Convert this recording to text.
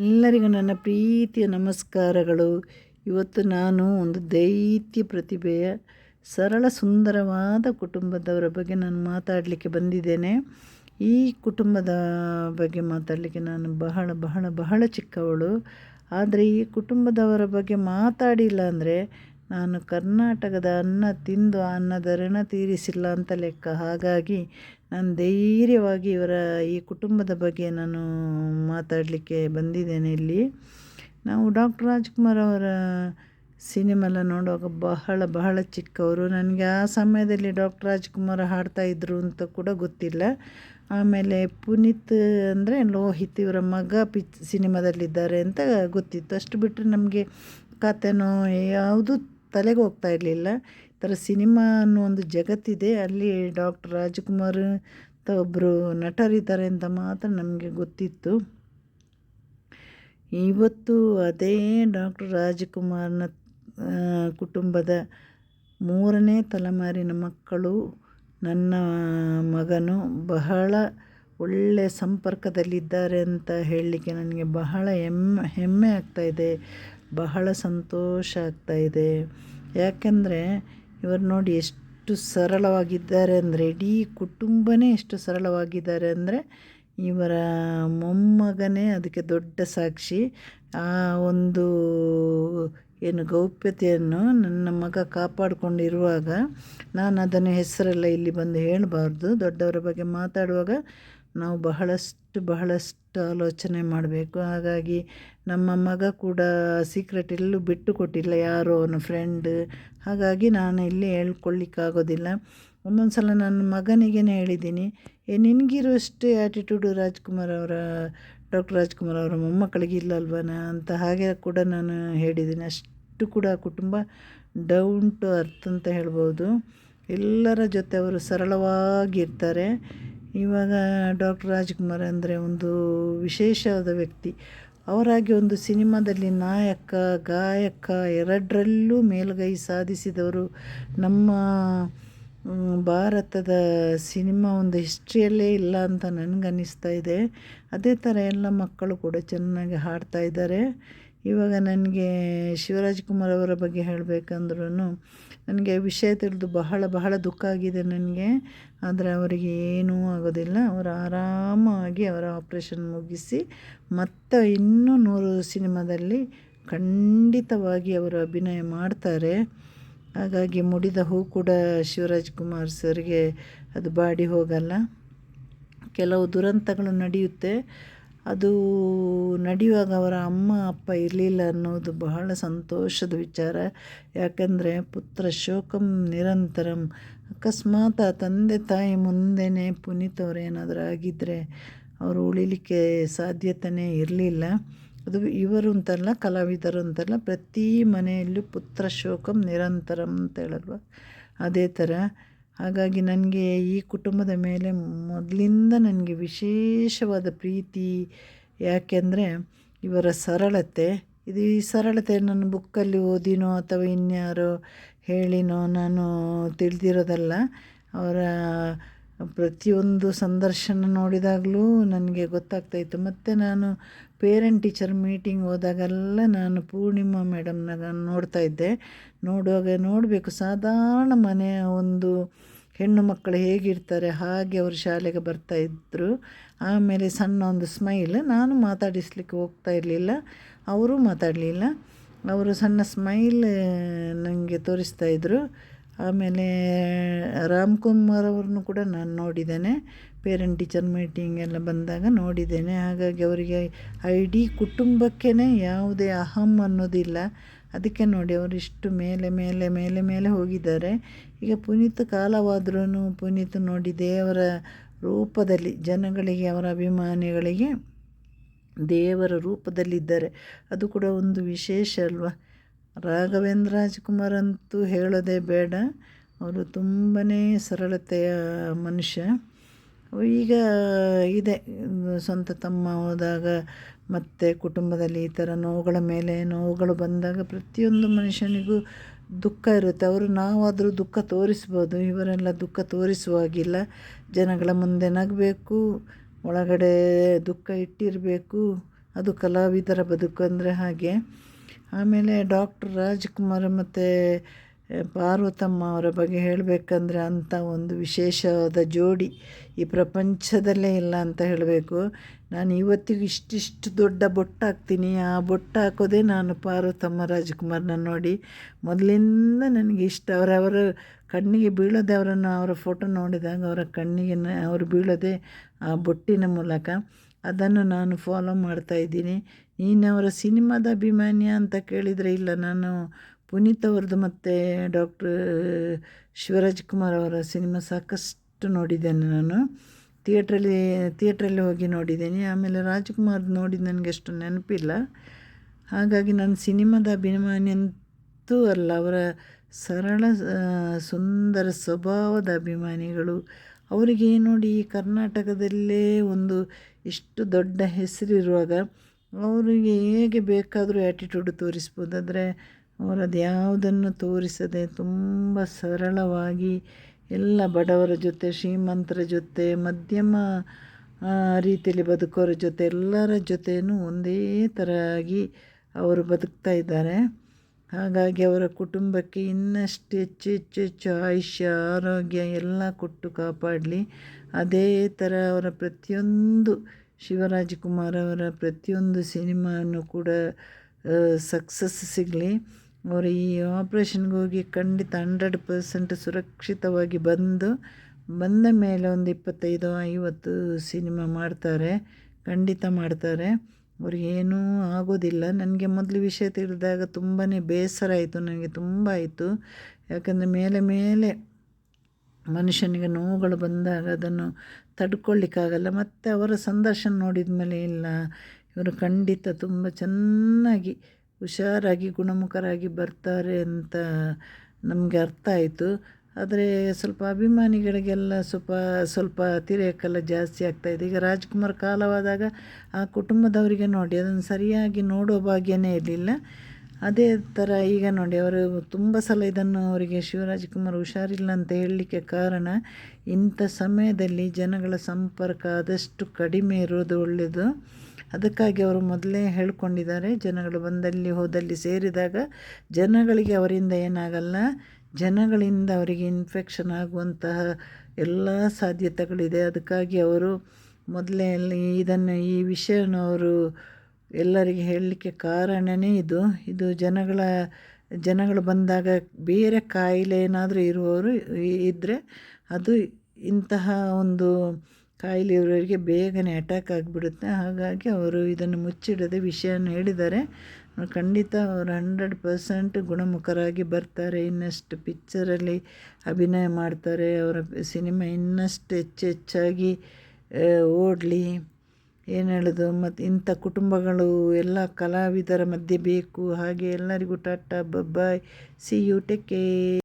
ಎಲ್ಲರಿಗೂ ನನ್ನ ಪ್ರೀತಿಯ ನಮಸ್ಕಾರಗಳು. ಇವತ್ತು ನಾನು ಒಂದು ದೈತ್ಯ ಪ್ರತಿಭೆಯ ಸರಳ ಸುಂದರವಾದ ಕುಟುಂಬದವರ ಬಗ್ಗೆ ನಾನು ಮಾತಾಡಲಿಕ್ಕೆ ಬಂದಿದ್ದೇನೆ. ಈ ಕುಟುಂಬದ ಬಗ್ಗೆ ಮಾತಾಡಲಿಕ್ಕೆ ನಾನು ಬಹಳ ಬಹಳ ಬಹಳ ಚಿಕ್ಕವಳು. ಆದರೆ ಈ ಕುಟುಂಬದವರ ಬಗ್ಗೆ ಮಾತಾಡಿಲ್ಲ ಅಂದರೆ ನಾನು ಕರ್ನಾಟಕದ ಅನ್ನ ತಿಂದು ಅನ್ನದ ಋಣ ತೀರಿಸಿಲ್ಲ ಅಂತ ಲೆಕ್ಕ. ಹಾಗಾಗಿ ನಾನು ಧೈರ್ಯವಾಗಿ ಇವರ ಈ ಕುಟುಂಬದ ಬಗ್ಗೆ ನಾನು ಮಾತಾಡಲಿಕ್ಕೆ ಬಂದಿದ್ದೇನೆ ಇಲ್ಲಿ. ನಾವು ಡಾಕ್ಟರ್ ರಾಜ್ಕುಮಾರ್ ಅವರ ಸಿನಿಮೆಲ್ಲ ನೋಡುವಾಗ ಬಹಳ ಬಹಳ ಚಿಕ್ಕವರು. ನನಗೆ ಆ ಸಮಯದಲ್ಲಿ ಡಾಕ್ಟರ್ ರಾಜ್ಕುಮಾರ್ ಹಾಡ್ತಾಯಿದ್ರು ಅಂತ ಕೂಡ ಗೊತ್ತಿಲ್ಲ. ಆಮೇಲೆ ಪುನೀತ್ ಅಂದರೆ ಲೋಹಿತ್ ಇವರ ಮಗ ಪಿಚ್, ಸಿನಿಮಾದಲ್ಲಿದ್ದಾರೆ ಅಂತ ಗೊತ್ತಿತ್ತು. ಅಷ್ಟು ಬಿಟ್ಟರೆ ನಮಗೆ ಕತೆನೋ ಯಾವುದೂ ತಲೆಗೆ ಹೋಗ್ತಾ ಇರಲಿಲ್ಲ. ಥರ ಸಿನಿಮಾ ಅನ್ನೋ ಒಂದು ಜಗತ್ತಿದೆ. ಅಲ್ಲಿ ಡಾಕ್ಟರ್ ರಾಜ್ಕುಮಾರ್ ಅಂತ ಒಬ್ಬರು ನಟರಿದ್ದಾರೆ ಅಂತ ಮಾತ್ರ ನಮಗೆ ಗೊತ್ತಿತ್ತು. ಇವತ್ತು ಅದೇ ಡಾಕ್ಟರ್ ರಾಜ್ಕುಮಾರ್ನ ಕುಟುಂಬದ ಮೂರನೇ ತಲೆಮಾರಿನ ಮಕ್ಕಳು, ನನ್ನ ಮಗನು ಬಹಳ ಒಳ್ಳೆಯ ಸಂಪರ್ಕದಲ್ಲಿದ್ದಾರೆ ಅಂತ ಹೇಳಲಿಕ್ಕೆ ನನಗೆ ಬಹಳ ಹೆಮ್ಮೆ ಹೆಮ್ಮೆ ಆಗ್ತಾಯಿದೆ ಬಹಳ ಸಂತೋಷ ಆಗ್ತಾಯಿದೆ ಯಾಕೆಂದರೆ ಇವರು ನೋಡಿ ಎಷ್ಟು ಸರಳವಾಗಿದ್ದಾರೆ ಅಂದರೆ, ಇಡೀ ಕುಟುಂಬನೇ ಎಷ್ಟು ಸರಳವಾಗಿದ್ದಾರೆ ಅಂದರೆ, ಇವರ ಮೊಮ್ಮಗನೇ ಅದಕ್ಕೆ ದೊಡ್ಡ ಸಾಕ್ಷಿ. ಆ ಒಂದು, ಏನು ಗೌಪ್ಯತೆಯನ್ನು ನನ್ನ ಮಗ ಕಾಪಾಡಿಕೊಂಡಿರುವಾಗ ನಾನು ಅದನ್ನು ಹೆಸರೆಲ್ಲ ಇಲ್ಲಿ ಬಂದು ಹೇಳಬಾರ್ದು. ದೊಡ್ಡವರ ಬಗ್ಗೆ ಮಾತಾಡುವಾಗ ನಾವು ಬಹಳಷ್ಟು ಬಹಳಷ್ಟು ಆಲೋಚನೆ ಮಾಡಬೇಕು. ಹಾಗಾಗಿ ನಮ್ಮ ಮಗ ಕೂಡ ಸೀಕ್ರೆಟ್ ಎಲ್ಲೂ ಬಿಟ್ಟು ಕೊಟ್ಟಿಲ್ಲ ಯಾರೋ ಅವನ ಫ್ರೆಂಡ್ ಹಾಗಾಗಿ ನಾನು ಇಲ್ಲಿ ಹೇಳ್ಕೊಳ್ಳಿಕ್ಕಾಗೋದಿಲ್ಲ. ಒಂದೊಂದು ಸಲ ನನ್ನ ಮಗನಿಗೇ ಹೇಳಿದ್ದೀನಿ, ಏ ನಿನಗಿರುವಷ್ಟು ಆ್ಯಟಿಟ್ಯೂಡು ರಾಜ್ಕುಮಾರ್ ಅವರ ಡಾಕ್ಟರ್ ರಾಜ್ಕುಮಾರ್ ಅವರ ಮೊಮ್ಮಕ್ಕಳಿಗೆ ಇಲ್ಲಲ್ವನ ಅಂತ ಹಾಗೆ ಕೂಡ ನಾನು ಹೇಳಿದ್ದೀನಿ. ಅಷ್ಟು ಕೂಡ ಕುಟುಂಬ ಡೌನ್ ಟು ಅರ್ತ್ ಅಂತ ಹೇಳ್ಬೋದು. ಎಲ್ಲರ ಜೊತೆ ಅವರು ಸರಳವಾಗಿರ್ತಾರೆ. ಇವಾಗ ಡಾಕ್ಟರ್ ರಾಜ್ಕುಮಾರ್ ಅಂದರೆ ಒಂದು ವಿಶೇಷವಾದ ವ್ಯಕ್ತಿ. ಅವರಾಗಿ ಒಂದು ಸಿನಿಮಾದಲ್ಲಿ ನಾಯಕ, ಗಾಯಕ ಎರಡರಲ್ಲೂ ಮೇಲುಗೈ ಸಾಧಿಸಿದವರು ನಮ್ಮ ಭಾರತದ ಸಿನಿಮಾ ಒಂದು ಹಿಸ್ಟ್ರಿಯಲ್ಲೇ ಇಲ್ಲ ಅಂತ ನನಗನ್ನಿಸ್ತಾ ಇದೆ. ಅದೇ ಥರ ಎಲ್ಲ ಮಕ್ಕಳು ಕೂಡ ಚೆನ್ನಾಗಿ ಹಾಡ್ತಾ ಇದ್ದಾರೆ. ಇವಾಗ ನನಗೆ ಶಿವರಾಜ್ ಕುಮಾರ್ ಅವರ ಬಗ್ಗೆ ಹೇಳಬೇಕಂದ್ರೂ ನನಗೆ ವಿಷಯ ತಿಳಿದು ಬಹಳ ಬಹಳ ದುಃಖ ಆಗಿದೆ ನನಗೆ. ಆದರೆ ಅವರಿಗೆ ಏನೂ ಆಗೋದಿಲ್ಲ. ಅವರು ಆರಾಮಾಗಿ ಅವರ ಆಪ್ರೇಷನ್ ಮುಗಿಸಿ ಮತ್ತೆ ಇನ್ನೂ ನೂರು ಸಿನಿಮಾದಲ್ಲಿ ಖಂಡಿತವಾಗಿ ಅವರು ಅಭಿನಯ ಮಾಡ್ತಾರೆ. ಹಾಗಾಗಿ ಮುಡಿದ ಹೂ ಕೂಡ ಶಿವರಾಜ್ ಕುಮಾರ್ ಸರ್ಗೆ ಅದು ಬಾಡಿ ಹೋಗಲ್ಲ. ಕೆಲವು ದುರಂತಗಳು ನಡೆಯುತ್ತೆ. ಅದು ನಡೆಯುವಾಗ ಅವರ ಅಮ್ಮ, ಅಪ್ಪ ಇರಲಿಲ್ಲ ಅನ್ನೋದು ಬಹಳ ಸಂತೋಷದ ವಿಚಾರ. ಯಾಕಂದರೆ ಪುತ್ರ ಶೋಕಂ ನಿರಂತರಂ. ಅಕಸ್ಮಾತ್ ಆ ತಂದೆ ತಾಯಿ ಮುಂದೆನೇ ಏನಾದರೂ ಆಗಿದ್ದರೆ ಅವರು ಉಳಿಲಿಕ್ಕೆ ಸಾಧ್ಯತೆಯೇ ಇರಲಿಲ್ಲ. ಅದು ಇವರು ಅಂತಲ್ಲ, ಕಲಾವಿದರು ಅಂತಲ್ಲ, ಪ್ರತಿ ಮನೆಯಲ್ಲೂ ಪುತ್ರ ಶೋಕಂ ನಿರಂತರಂ ಅಂತ ಹೇಳಲ್ವ? ಅದೇ ಥರ ಹಾಗಾಗಿ ನನಗೆ ಈ ಕುಟುಂಬದ ಮೇಲೆ ಮೊದಲಿಂದ ನನಗೆ ವಿಶೇಷವಾದ ಪ್ರೀತಿ ಯಾಕೆಂದರೆ ಇವರ ಸರಳತೆ. ಇದು ಈ ಸರಳತೆ ನನ್ನ ಬುಕ್ಕಲ್ಲಿ ಓದಿನೋ ಅಥವಾ ಇನ್ಯಾರೋ ಹೇಳಿನೋ ನಾನು ತಿಳಿದಿರೋದಲ್ಲ. ಅವರ ಪ್ರತಿಯೊಂದು ಸಂದರ್ಶನ ನೋಡಿದಾಗಲೂ ನನಗೆ ಗೊತ್ತಾಗ್ತಾಯಿತ್ತು ಮತ್ತು ನಾನು ಪೇರೆಂಟ್ ಟೀಚರ್ ಮೀಟಿಂಗ್ ಹೋದಾಗೆಲ್ಲ ನಾನು ಪೂರ್ಣಿಮಾ ಮೇಡಮ್ನಾಗ ನೋಡ್ತಾ ಇದ್ದೆ. ನೋಡುವಾಗ ನೋಡಬೇಕು. ಸಾಧಾರಣ ಮನೆಯ ಒಂದು ಹೆಣ್ಣು ಮಕ್ಕಳು ಹೇಗಿರ್ತಾರೆ, ಹಾಗೆ ಅವರು ಶಾಲೆಗೆ ಬರ್ತಾ ಇದ್ದರು ಆಮೇಲೆ ಸಣ್ಣ ಒಂದು ಸ್ಮೈಲ್ ನಾನು ಮಾತಾಡಿಸ್ಲಿಕ್ಕೆ ಹೋಗ್ತಾ ಇರಲಿಲ್ಲ, ಅವರು ಮಾತಾಡಲಿಲ್ಲ. ಅವರು ಸಣ್ಣ ಸ್ಮೈಲ್ ನನಗೆ ತೋರಿಸ್ತಾ ಇದ್ದರು ಆಮೇಲೆ ರಾಮ್ಕುಮಾರ್ ಅವ್ರನ್ನೂ ಕೂಡ ನಾನು ನೋಡಿದ್ದೇನೆ. ಪೇರೆಂಟ್ ಟೀಚರ್ ಮೀಟಿಂಗ್ ಎಲ್ಲ ಬಂದಾಗ ನೋಡಿದ್ದೇನೆ. ಹಾಗಾಗಿ ಅವರಿಗೆ ಇಡೀ ಕುಟುಂಬಕ್ಕೇ ಯಾವುದೇ ಅಹಂ ಅನ್ನೋದಿಲ್ಲ. ಅದಕ್ಕೆ ನೋಡಿ ಅವರು ಇಷ್ಟು ಮೇಲೆ ಮೇಲೆ ಮೇಲೆ ಮೇಲೆ ಹೋಗಿದ್ದಾರೆ. ಈಗ ಪುನೀತ್ ಕಾಲವಾದ್ರೂ ಪುನೀತ್ ನೋಡಿ ದೇವರ ರೂಪದಲ್ಲಿ, ಜನಗಳಿಗೆ, ಅವರ ಅಭಿಮಾನಿಗಳಿಗೆ ದೇವರ ರೂಪದಲ್ಲಿದ್ದಾರೆ. ಅದು ಕೂಡ ಒಂದು ವಿಶೇಷ ಅಲ್ವಾ? ರಾಘವೇಂದ್ರ ರಾಜ್ಕುಮಾರ್ ಅಂತೂ ಹೇಳೋದೇ ಬೇಡ. ಅವರು ತುಂಬಾ ಸರಳತೆಯ ಮನುಷ್ಯ. ಈಗ ಇದೆ. ಸ್ವಂತ ತಮ್ಮ ಹೋದಾಗ ಮತ್ತು ಕುಟುಂಬದಲ್ಲಿ ಈ ಥರ ನೋವುಗಳ ಮೇಲೆ ನೋವುಗಳು ಬಂದಾಗ ಪ್ರತಿಯೊಂದು ಮನುಷ್ಯನಿಗೂ ದುಃಖ ಇರುತ್ತೆ. ಅವರು ನಾವಾದರೂ ದುಃಖ ತೋರಿಸ್ಬೋದು. ಇವರೆಲ್ಲ ದುಃಖ ತೋರಿಸುವಾಗಿಲ್ಲ ಜನಗಳ ಮುಂದೆ ನಗಬೇಕು, ಒಳಗಡೆ ದುಃಖ ಇಟ್ಟಿರಬೇಕು. ಅದು ಕಲಾವಿದರ ಬದುಕು ಅಂದರೆ ಹಾಗೆ. ಆಮೇಲೆ ಡಾಕ್ಟರ್ ರಾಜ್ಕುಮಾರ್ ಮತ್ತು ಪಾರ್ವತಮ್ಮ ಅವರ ಬಗ್ಗೆ ಹೇಳಬೇಕಂದ್ರೆ ಅಂಥ ಒಂದು ವಿಶೇಷವಾದ ಜೋಡಿ ಈ ಪ್ರಪಂಚದಲ್ಲೇ ಇಲ್ಲ ಅಂತ ಹೇಳಬೇಕು. ನಾನು ಇವತ್ತಿಗೂ ಇಷ್ಟಿಷ್ಟು ದೊಡ್ಡ ಬೊಟ್ಟು ಹಾಕ್ತೀನಿ. ಆ ಬೊಟ್ಟು ಹಾಕೋದೇ ನಾನು ಪಾರ್ವತಮ್ಮ ರಾಜ್ಕುಮಾರ್ನ ನೋಡಿ. ಮೊದಲಿಂದ ನನಗೆ ಇಷ್ಟ. ಅವರವರ ಕಣ್ಣಿಗೆ ಬೀಳೋದೆ ಅವರನ್ನು ಅವರ ಫೋಟೋ ನೋಡಿದಾಗ ಅವರ ಕಣ್ಣಿಗೆ ಅವರು ಬೀಳೋದೆ ಆ ಬೊಟ್ಟಿನ ಮೂಲಕ. ಅದನ್ನು ನಾನು ಫಾಲೋ ಮಾಡ್ತಾಯಿದ್ದೀನಿ ನೀನು ಅವರ ಸಿನಿಮಾದ ಅಭಿಮಾನಿ ಅಂತ ಕೇಳಿದರೆ ಇಲ್ಲ. ನಾನು ಪುನೀತ್ ಅವ್ರದ್ದು ಮತ್ತು ಡಾಕ್ಟ್ರ್ ಶಿವರಾಜ್ ಕುಮಾರ್ ಅವರ ಸಿನಿಮಾ ಸಾಕಷ್ಟು ನೋಡಿದ್ದೇನೆ ನಾನು. ಥಿಯೇಟ್ರಲ್ಲಿ ಥಿಯೇಟ್ರಲ್ಲಿ ಹೋಗಿ ನೋಡಿದ್ದೀನಿ. ಆಮೇಲೆ ರಾಜ್ಕುಮಾರ್ ನೋಡಿದ ನನಗೆ ಅಷ್ಟು ನೆನಪಿಲ್ಲ. ಹಾಗಾಗಿ ನಾನು ಸಿನಿಮಾದ ಅಭಿಮಾನಿ ಅಂತೂ ಅಲ್ಲ, ಅವರ ಸರಳ ಸುಂದರ ಸ್ವಭಾವದ ಅಭಿಮಾನಿಗಳು. ಅವರಿಗೆ ನೋಡಿ ಕರ್ನಾಟಕದಲ್ಲೇ ಒಂದು ಇಷ್ಟು ದೊಡ್ಡ ಹೆಸರಿರುವಾಗ, ಅವರಿಗೆ ಹೇಗೆ ಬೇಕಾದರೂ ಆ್ಯಟಿಟ್ಯೂಡ್ ತೋರಿಸ್ಬೋದು. ಆದರೆ ಅವರದ್ದು ಯಾವುದನ್ನು ತೋರಿಸದೆ ತುಂಬ ಸರಳವಾಗಿ ಎಲ್ಲ ಬಡವರ ಜೊತೆ, ಶ್ರೀಮಂತರ ಜೊತೆ, ಮಧ್ಯಮ ರೀತಿಯಲ್ಲಿ ಬದುಕೋರ ಜೊತೆ, ಎಲ್ಲರ ಜೊತೆಯೂ ಒಂದೇ ಥರ ಆಗಿ ಅವರು ಬದುಕ್ತಾ ಇದ್ದಾರೆ. ಹಾಗಾಗಿ ಅವರ ಕುಟುಂಬಕ್ಕೆ ಇನ್ನಷ್ಟು ಹೆಚ್ಚು ಹೆಚ್ಚು ಹೆಚ್ಚು ಆಯುಷ್ಯ, ಆರೋಗ್ಯ ಎಲ್ಲ ಕೊಟ್ಟು ಕಾಪಾಡಲಿ. ಅದೇ ಥರ ಅವರ ಪ್ರತಿಯೊಂದು ಶಿವರಾಜಕುಮಾರ್ ಅವರ ಪ್ರತಿಯೊಂದು ಸಿನಿಮಾನು ಕೂಡ ಸಕ್ಸಸ್ ಸಿಗಲಿ. ಅವರು ಈ ಆಪ್ರೇಷನ್ಗೆ ಹೋಗಿ ಖಂಡಿತ ಹಂಡ್ರೆಡ್ ಪರ್ಸೆಂಟ್ ಸುರಕ್ಷಿತವಾಗಿ ಬಂದು, ಬಂದ ಮೇಲೆ ಒಂದು ಇಪ್ಪತ್ತೈದು, ಐವತ್ತು ಸಿನಿಮಾ ಮಾಡ್ತಾರೆ, ಖಂಡಿತ ಮಾಡ್ತಾರೆ. ಅವ್ರಿಗೇನೂ ಆಗೋದಿಲ್ಲ. ನನಗೆ ಮೊದಲು ವಿಷಯ ತಿಳಿದಾಗ ತುಂಬಾ ಬೇಸರ ಆಯಿತು, ನನಗೆ ತುಂಬ ಆಯಿತು. ಯಾಕಂದರೆ ಮೇಲೆ ಮೇಲೆ ಮನುಷ್ಯನಿಗೆ ನೋವುಗಳು ಬಂದಾಗ ಅದನ್ನು ತಡ್ಕೊಳ್ಳಿಕ್ಕಾಗಲ್ಲ. ಮತ್ತು ಅವರ ಸಂದರ್ಶನ ನೋಡಿದ ಮೇಲೆ ಇಲ್ಲ. ಇವರು ಖಂಡಿತ ತುಂಬ ಚೆನ್ನಾಗಿ ಹುಷಾರಾಗಿ ಗುಣಮುಖರಾಗಿ ಬರ್ತಾರೆ ಅಂತ ನಮಗೆ ಅರ್ಥ ಆಯಿತು. ಆದರೆ ಸ್ವಲ್ಪ ಅಭಿಮಾನಿಗಳಿಗೆಲ್ಲ ಸ್ವಲ್ಪ ಸ್ವಲ್ಪ ಅತಿರೇಕೆಲ್ಲ ಜಾಸ್ತಿ ಆಗ್ತಾಯಿದೆ ಈಗ ರಾಜ್ಕುಮಾರ್ ಕಾಲವಾದಾಗ ಆ ಕುಟುಂಬದವರಿಗೆ ನೋಡಿ, ಅದನ್ನು ಸರಿಯಾಗಿ ನೋಡೋ ಭಾಗ್ಯನೇ ಇರಲಿಲ್ಲ. ಅದೇ ಥರ ಈಗ ನೋಡಿ, ಅವರು ತುಂಬ ಸಲ ಇದನ್ನು ಅವರಿಗೆ ಶಿವರಾಜ್ಕುಮಾರ್ ಹುಷಾರಿಲ್ಲ ಅಂತ ಹೇಳಲಿಕ್ಕೆ ಕಾರಣ, ಇಂಥ ಸಮಯದಲ್ಲಿ ಜನಗಳ ಸಂಪರ್ಕ ಆದಷ್ಟು ಕಡಿಮೆ ಇರೋದು ಒಳ್ಳೆಯದು ಅದಕ್ಕಾಗಿ ಅವರು ಮೊದಲೇ ಹೇಳ್ಕೊಂಡಿದ್ದಾರೆ, ಜನಗಳು ಬಂದಲ್ಲಿ ಹೋದಲ್ಲಿ ಸೇರಿದಾಗ ಜನಗಳಿಗೆ ಅವರಿಂದ ಏನಾಗಲ್ಲ, ಜನಗಳಿಂದ ಅವರಿಗೆ ಇನ್ಫೆಕ್ಷನ್ ಆಗುವಂತಹ ಎಲ್ಲ ಸಾಧ್ಯತೆಗಳಿದೆ. ಅದಕ್ಕಾಗಿ ಅವರು ಮೊದಲೇ ಇದನ್ನು, ಈ ವಿಷಯನ ಅವರು ಎಲ್ಲರಿಗೆ ಹೇಳಲಿಕ್ಕೆ ಕಾರಣವೇ ಇದು. ಇದು ಜನಗಳ, ಜನಗಳು ಬಂದಾಗ ಬೇರೆ ಕಾಯಿಲೆ ಏನಾದರೂ ಇರುವವರು ಇದ್ದರೆ ಅದು ಇಂತಹ ಒಂದು ಕಾಯಿಲೆ ಇರೋರಿಗೆ ಬೇಗನೆ ಅಟ್ಯಾಕ್ ಆಗಿಬಿಡುತ್ತೆ. ಹಾಗಾಗಿ ಅವರು ಇದನ್ನು ಮುಚ್ಚಿಡದೆ ವಿಷಯನ ಹೇಳಿದ್ದಾರೆ ಖಂಡಿತ ಅವರು ಹಂಡ್ರೆಡ್ ಪರ್ಸೆಂಟ್ ಗುಣಮುಖರಾಗಿ ಬರ್ತಾರೆ. ಇನ್ನಷ್ಟು ಪಿಕ್ಚರಲ್ಲಿ ಅಭಿನಯ ಮಾಡ್ತಾರೆ. ಅವರ ಸಿನಿಮಾ ಇನ್ನಷ್ಟು ಹೆಚ್ಚು ಹೆಚ್ಚಾಗಿ ಓಡಲಿ. ಏನು ಹೇಳೋದು? ಮತ್ತು ಇಂಥ ಕುಟುಂಬಗಳು ಎಲ್ಲ ಕಲಾವಿದರ ಮಧ್ಯೆ ಬೇಕು. ಹಾಗೆ ಎಲ್ಲರಿಗೂ Tata bye bye see you tech